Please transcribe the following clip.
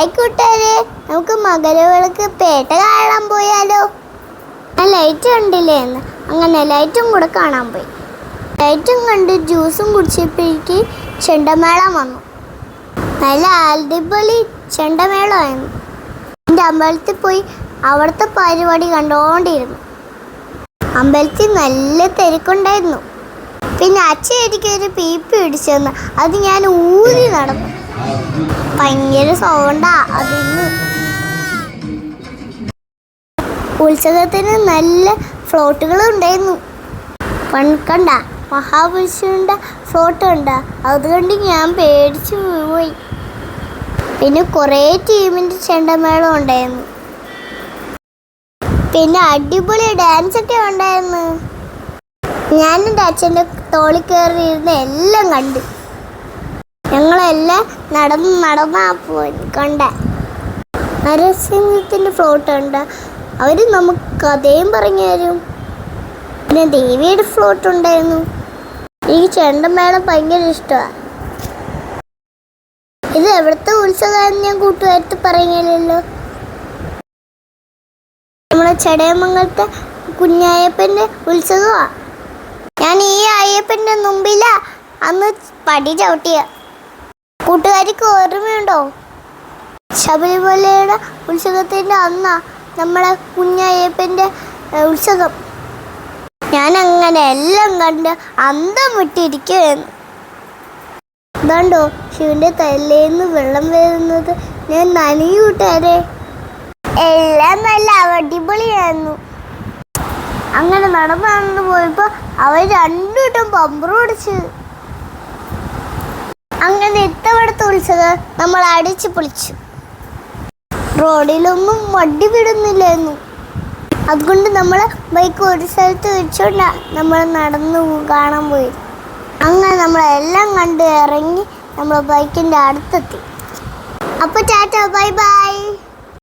Hi നമുക്ക് മകരവിളക്ക് പേട്ട കാണാൻ പോയാലോ? ആ ലൈറ്റ് കണ്ടില്ലേ? എന്ന് അങ്ങനെ ലൈറ്റും കൂടെ കാണാൻ പോയി. ലൈറ്റും കണ്ട് ജ്യൂസും കുടിച്ചപ്പോഴേക്ക് ചെണ്ടമേളം വന്നു. നല്ല അടിപൊളി ചെണ്ടമേളമായിരുന്നു. എന്റെ അമ്പലത്തിൽ പോയി അവിടുത്തെ പരിപാടി കണ്ടുകൊണ്ടിരുന്നു അമ്പലത്തിൽ നല്ല തിരക്കുണ്ടായിരുന്നു. പിന്നെ അച്ഛൻ എനിക്കൊരു പീപ്പി പിടിച്ചു അത് ഞാൻ ഊരി നടന്നു. ഭയങ്കര സൗണ്ടാ അതിന് ഉത്സവത്തിന് നല്ല ഫ്ലോട്ടുകൾ ഉണ്ടായിരുന്നു പണക്കണ്ട കണ്ട മഹാപുരുഷന്റെ ഫ്ലോട്ട് കണ്ട അതുകൊണ്ട് ഞാൻ പേടിച്ചു പോയി പിന്നെ കുറേ ടീമിന്റെ ചെണ്ടമേളം ഉണ്ടായിരുന്നു. പിന്നെ അടിപൊളി ഡാൻസ് ഒക്കെ ഉണ്ടായിരുന്നു. ഞാൻ എന്റെ അച്ഛന്റെ തോളിൽ കയറിയിരുന്ന എല്ലാം കണ്ടു. ഞങ്ങളെല്ലാം നടന്ന് നടന്നാ പോയി കണ്ട. നരസിംഹത്തിന്റെ ഫ്ലോട്ട് ഉണ്ട്. അവർ നമുക്ക് കഥയും പറഞ്ഞു തരും. പിന്നെ ദേവിയുടെ ഫ്ലോട്ട് ഉണ്ടായിരുന്നു. എനിക്ക് ചെണ്ടമേളം ഭയങ്കര ഇഷ്ടമാണ് ഇത് എവിടുത്തെ ഉത്സവമാണെന്ന് ഞാൻ കൂട്ടുകാരത്ത് പറയുന്നില്ലല്ലോ. നമ്മുടെ ചടയമംഗലത്തെ കുഞ്ഞായപ്പന്റെ ഉത്സവമാണ് ഞാൻ ഈ അയ്യപ്പന്റെ മുമ്പിലാ അന്ന് പടി ചവിട്ടിയ. കൂട്ടുകാരിക്ക് ഓർമ്മയുണ്ടോ? ശബരിമലയുടെ ഉത്സവത്തിന്റെ അന്നാ നമ്മളെ കുഞ്ഞയ്യപ്പന്റെ ഏഹ്, ഉത്സവം. ഞാൻ അങ്ങനെ എല്ലാം കണ്ട് അന്തം വിട്ടിരിക്കുകയായിരുന്നു ഇതാണ്ടോ ശിവന്റെ തലേന്ന് വെള്ളം വരുന്നത് ഞാൻ നനഞ്ഞു എല്ലാം നല്ല അടിപൊളിയായിരുന്നു. അങ്ങനെ നടന്നു നടന്നു പോയപ്പോ അവർ രണ്ടുവട്ടം പമ്പർ അങ്ങനെ ഇത്തവണത്തെ ഉത്സവം നമ്മൾ അടിച്ചു പൊളിച്ചു. റോഡിലൊന്നും വണ്ടി വിടുന്നില്ലായിരുന്നു അതുകൊണ്ട് നമ്മൾ ബൈക്ക് ഒരു സ്ഥലത്ത് വെച്ചോണ്ടാ നമ്മൾ നടന്നു കാണാൻ പോയി. അങ്ങനെ നമ്മളെല്ലാം കണ്ട് ഇറങ്ങി നമ്മൾ ബൈക്കിന്റെ അടുത്തെത്തി. അപ്പോൾ ടാറ്റ ബൈ ബൈ